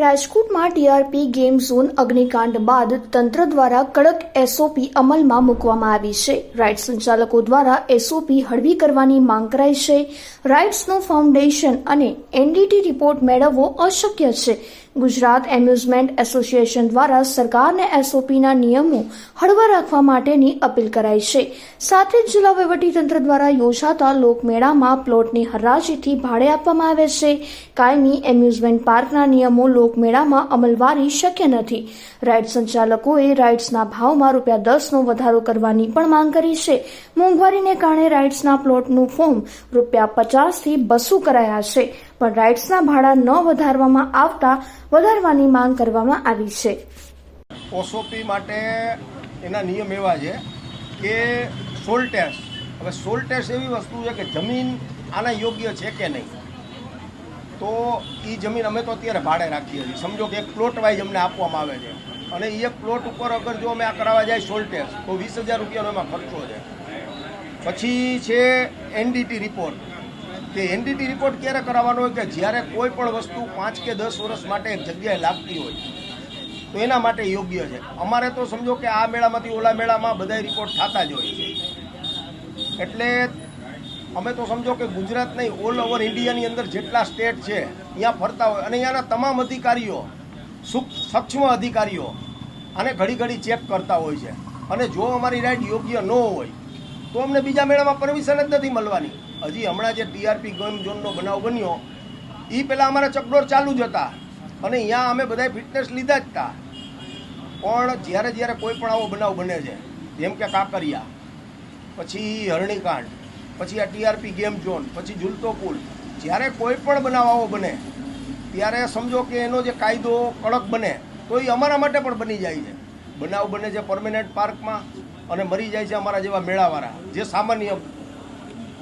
રાજકોટમાં TRP game zone અગ્નિકાંડ બાદ તંત્ર દ્વારા કડક એસઓપી અમલમાં મૂકવામાં આવી છે. રાઇટ્સ સંચાલકો દ્વારા એસઓપી હળવી કરવાની માંગ કરાઈ છે. રાઇડ્સનું ફાઉન્ડેશન અને એનડીટી રિપોર્ટ મેળવવો અશક્ય છે. ગુજરાત એમ્યુઝમેન્ટ એસોસિએશન દ્વારા સરકારને એસઓપીના નિયમો હળવા રાખવા માટેની અપીલ કરાઈ છે. સાથે જ જિલ્લા વહીવટીતંત્ર દ્વારા યોજાતા લોકમેળામાં પ્લોટની હરાજીથી ભાડે આપવામાં આવે છે. કાયમી એમ્યુઝમેન્ટ પાર્કના નિયમો લોકમેળામાં અમલવારી શક્ય નથી. રાઇડ સંચાલકોએ રાઇડ્સના ભાવમાં રૂપિયા દસનો વધારો કરવાની પણ માંગ કરી છે. મોંઘવારીને કારણે રાઇડ્સના પ્લોટનું ફોર્મ રૂપિયા પચાસથી બસો કરાયા છે. પણ રાઇડ્સના ભાડા ન વધારવામાં આવતા વધારવાની માંગ કરવામાં આવી છે. ઓસોપી માટે એના નિયમ એવા છે કે સોલ ટેસ્ટ હવે સોલ ટેસ્ટ એવી વસ્તુ છે કે જમીન આના યોગ્ય છે કે નહીં? તો એ જમીન અમે તો અત્યારે ભાડે રાખીએ છીએ. સમજો કે એક પ્લોટ વાઇઝ અમને આપવામાં આવે છે. અને એ પ્લોટ ઉપર અગર જો અમે આ કરાવવા જાય સોલ ટેસ્ટ તો વીસ હજાર રૂપિયાનો એમાં ખર્ચો છે. પછી છે એનડીટી રિપોર્ટ કે એનડીટી રિપોર્ટ ક્યારે કરાવવાનો હોય કે જ્યારે કોઈ પણ વસ્તુ પાંચ કે દસ વર્ષ માટે જગ્યાએ લાગતી હોય, તો એના માટે યોગ્ય છે. અમારે તો સમજો કે આ મેળામાંથી ઓલા મેળામાં બધા રિપોર્ટ થતા જ હોય છે. એટલે અમે તો સમજો કે ગુજરાત નહીં ઓલ ઓવર ઇન્ડિયાની અંદર જેટલા સ્ટેટ છે, ત્યાં ફરતા હોય. અને અહીંયાના તમામ અધિકારીઓ સુક- સક્ષમ અધિકારીઓ આને ઘડી ઘડી ચેક કરતા હોય છે. અને જો અમારી રાઈડ યોગ્ય ન હોય, તો અમને બીજા મેળામાં પરમિશન જ નથી મળવાની. હજી હમણાં જે ટીઆરપી ગેમ ઝોનનો બનાવ બન્યો એ પહેલાં અમારા ચકડોર ચાલુ જ હતા. અને અહીંયા અમે બધાય ફિટનેસ લીધા જ હતા પણ જ્યારે જ્યારે કોઈ પણ આવો બનાવ બને છે, જેમ કે કાંકરિયા, પછી હરણીકાંડ, પછી આ ટીઆરપી ગેમ ઝોન, પછી ઝૂલતો પુલ, જ્યારે કોઈ પણ બનાવ આવો બને, ત્યારે સમજો કે એનો જે કાયદો કડક બને, તો એ અમારા માટે પણ બની જાય છે. બનાવ બને છે પરમેનન્ટ પાર્કમાં અને મરી જાય છે અમારા જેવા મેળાવાળા, જે સામાન્ય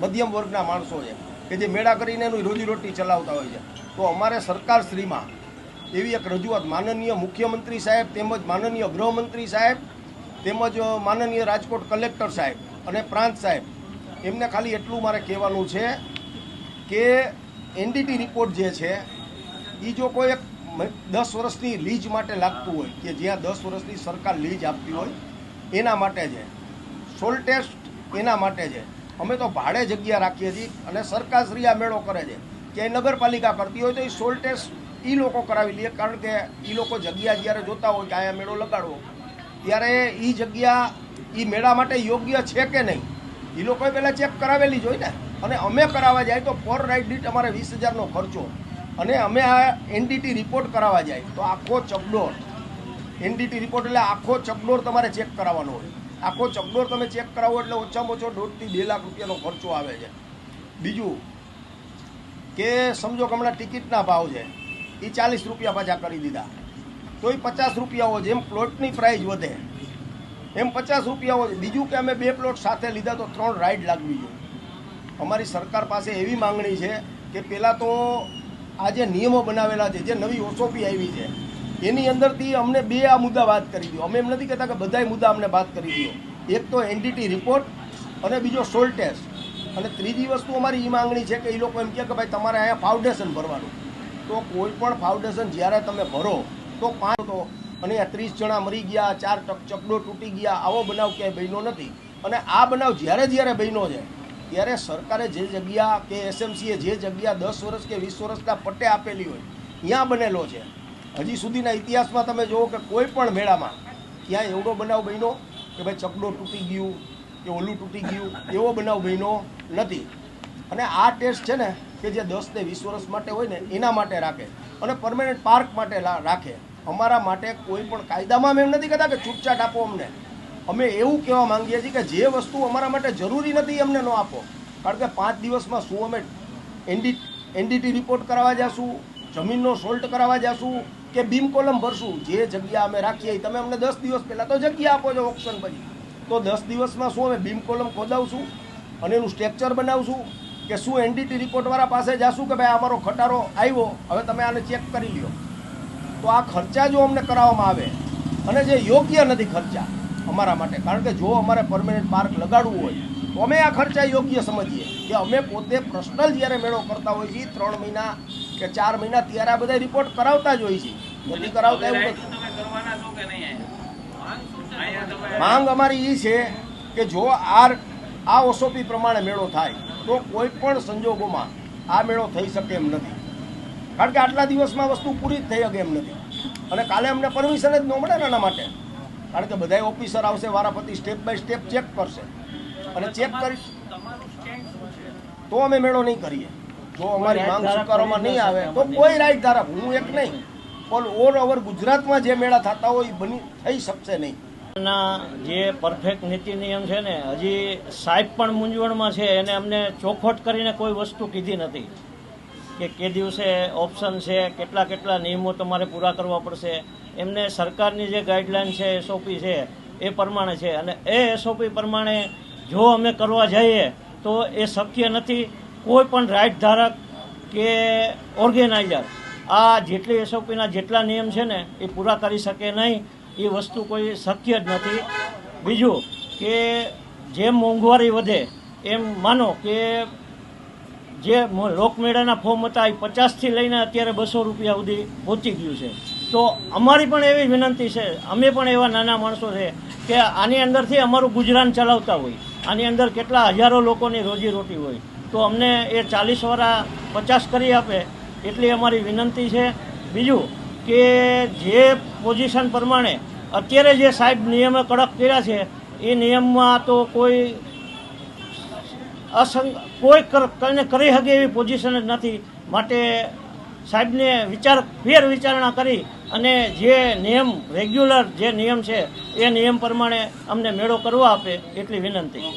મધ્યમ વર્ગના માણસો છે, કે જે મેળા કરીને એનું રોજીરોટી ચલાવતા હોય છે. તો અમારે સરકારશ્રીમાં એવી એક રજૂઆત માનનીય મુખ્યમંત્રી સાહેબ તેમજ માનનીય ગૃહમંત્રી સાહેબ તેમજ માનનીય રાજકોટ કલેક્ટર સાહેબ અને પ્રાંત સાહેબ, એમને ખાલી એટલું મારે કહેવાનું છે કે એનડીટી રિપોર્ટ જે છે એ જો કોઈ એક દસ વર્ષની લીજ માટે લાગતું હોય, કે જ્યાં દસ વર્ષની સરકાર લીજ આપતી હોય, એના માટે છે. સોલ ટેસ્ટ એના માટે છે. અમે તો ભાડે જગ્યા રાખીએ છીએ અને સરકારશ્રી આ મેળો કરે છે. ક્યાંય નગરપાલિકા કરતી હોય તો એ સોલ એ લોકો કરાવી લે, કારણ કે એ લોકો જગ્યા જ્યારે જોતા હોય કે અહીંયા મેળો લગાડવો, ત્યારે એ જગ્યા એ મેળા માટે યોગ્ય છે કે નહીં? એ લોકોએ પહેલાં ચેક કરાવેલી જ હોય ને. અને અમે કરાવવા જાય તો પર રાઇડ દીઠ અમારે વીસ હજારનો ખર્ચો. અને અમે આ એનડીટી રિપોર્ટ કરાવવા જાય તો આખો ચકડોળ એનડીટી રિપોર્ટ એટલે આખો ચકડોળ તમારે ચેક કરાવવાનો હોય. આખો ચકડોર તમે ચેક કરાવો એટલે ઓછામાં ઓછો દોઢથી બે લાખ રૂપિયાનો ખર્ચો આવે છે. બીજું કે સમજો કે હમણાં ટિકિટના ભાવ છે એ ચાલીસ રૂપિયા પાછા કરી દીધા. તો એ પચાસ રૂપિયા હોય જેમ પ્લોટની પ્રાઇસ વધે. એમ પચાસ રૂપિયા હોય બીજું કે અમે બે પ્લોટ સાથે લીધા તો ત્રણ રાઈડ લાગવી જોઈએ. અમારી સરકાર પાસે એવી માંગણી છે કે પહેલાં તો આ જે નિયમો બનાવેલા છે, જે નવી ઓસોપી આવી છે એની અંદરથી અમને બે આ મુદ્દા વાત કરી દો અમે એમ નથી કહેતા કે બધાય મુદ્દા અમને વાત કરી દો એક તો એનડીટી રિપોર્ટ અને બીજો સોલ ટેસ્ટ અને ત્રીજી વસ્તુ અમારી એ માંગણી છે કે એ લોકો એમ કહે કે ભાઈ તમારે અહીંયા ફાઉન્ડેશન ભરવાનું. તો કોઈ પણ ફાઉન્ડેશન જ્યારે તમે ભરો, તો પાંચ તો અને આ ત્રીસ જણા મરી ગયા, ચાર ચકડો તૂટી ગયા, આવો બનાવ ક્યાંય બન્યો નથી. અને આ બનાવ જ્યારે જ્યારે બન્યો છે, ત્યારે સરકારે જે જગ્યા કે એસએમસીએ જે જગ્યા દસ વર્ષ કે વીસ વર્ષના પટ્ટે આપેલી હોય, ત્યાં બનેલો છે. હજી સુધીના ઇતિહાસમાં તમે જુઓ કે કોઈ પણ મેળામાં ક્યાંય એવડો બનાવ બન્યો કે ભાઈ ચકડો તૂટી ગયું કે ઓલું તૂટી ગયું, એવો બનાવ બન્યો નથી. અને આ ટેસ્ટ છે ને કે જે દસ ને વીસ વર્ષ માટે હોય ને, એના માટે રાખે. અને પરમેનન્ટ પાર્ક માટે રાખે. અમારા માટે કોઈ પણ કાયદામાં અમે એમ નથી કહેતા કે છૂટછાટ આપો અમને. અમે એવું કહેવા માંગીએ છીએ કે જે વસ્તુ અમારા માટે જરૂરી નથી, અમને ન આપો. કારણ કે પાંચ દિવસમાં શું અમે એનડી, એનડીટી રિપોર્ટ કરાવવા જશું, જમીનનો સોલ્ટ કરાવવા જશું કે બીમ કોલમ ભરશું? જે જગ્યા અમે રાખીએ તમે અમને દસ દિવસ પહેલાં તો જગ્યા આપો છો ઓપ્શન પછી. તો દસ દિવસમાં શું અમે બીમ કોલમ ખોદાવશું? અને એનું સ્ટ્રક્ચર બનાવશું? કે શું એનડીટી રિપોર્ટવાળા પાસે જાશું કે ભાઈ અમારો ખટારો આવ્યો? હવે તમે આને ચેક કરી લ્યો. તો આ ખર્ચા જો અમને કરાવવામાં આવે, અને જે યોગ્ય નથી ખર્ચા અમારા માટે, કારણ કે જો અમારે પરમેનન્ટ પાર્ક લગાડવું હોય, તો અમે આ ખર્ચા યોગ્ય સમજીએ. કે અમે પોતે પર્સનલ જ્યારે મેળો કરતા હોઈએ છીએ, ત્રણ મહિના કે ચાર મહિના ત્યારે આ બધા રિપોર્ટ કરાવતા જ હોઈએ છીએ. નથી કરાવતા એવું? અહીંયા તમે માંગ અમારી એ છે કે જો આ આ ઓસોપી પ્રમાણે મેળો થાય તો કોઈ પણ સંજોગોમાં આ મેળો થઈ શકે એમ નથી. કારણ કે આટલા દિવસમાં વસ્તુ પૂરી જ થઈ શકે એમ નથી. અને કાલે અમને પરમિશન જ ન મળે ને એના માટે. કારણ કે બધા ઓફિસર આવશે વારાફરતી સ્ટેપ બાય સ્ટેપ ચેક કરશે. અને ચેક કરી તમારું સ્ટેન્ડ શું છે? તો અમે મેળો નહીં કરીએ. જો અમારી માંગ સ્વીકારવામાં નહીં આવે તો કોઈ રાઈટ ધારક હું એક નહીં. પણ ઓલ ઓવર ગુજરાતમાં જે મેળા થતા હોય એ બની થઈ શકશે નહીં. ના, જે પરફેક્ટ નીતિ નિયમ છે ને, હજી સાહેબ પણ મૂંઝવણમાં છે, એને અમને ચોખવટ કરીને કોઈ વસ્તુ કીધી નથી. કે કે દિવસે ઓપ્શન છે, કેટલા કેટલા નિયમો તમારે પૂરા કરવા પડશે. એમને સરકારની જે ગાઈડલાઈન છે એસઓપી છે, એ પ્રમાણે છે. અને એ એસઓપી પ્રમાણે જો અમે કરવા જઈએ, તો એ શક્ય નથી કોઈ પણ રાઇટ ધારક કે ઓર્ગેનાઇઝર આ જેટલી એસઓપીના જેટલા નિયમ છે ને, એ પૂરા કરી શકે નહીં, એ વસ્તુ કોઈ શક્ય જ નથી. બીજું કે જેમ મોંઘવારી વધે, એમ માનો કે જે લોકમેળાના ફોર્મ હતા, એ પચાસથી લઈને અત્યારે બસો રૂપિયા સુધી પહોંચી ગયું છે. તો અમારી પણ એવી વિનંતી છે, અમે પણ એવા નાના માણસો છે કે આની અંદરથી અમારું ગુજરાન ચલાવતા હોય. આની અંદર કેટલા હજારો લોકોની રોજીરોટી હોય. તો અમને એ ચાલીસ વાળા પચાસ કરી આપે એટલી અમારી વિનંતી છે. બીજું કે જે પોઝિશન પ્રમાણે અત્યારે જે સાહેબ નિયમે કડક કર્યા છે, એ નિયમમાં તો કોઈ અસંગ, કોઈ કરીને કરી શકે એવી પોઝિશન જ નથી. માટે સાહેબને વિચાર ફેર વિચારણા કરી અને જે નિયમ રેગ્યુલર જે નિયમ છે, એ નિયમ પ્રમાણે અમને મેળો કરવા આપે એટલી વિનંતી.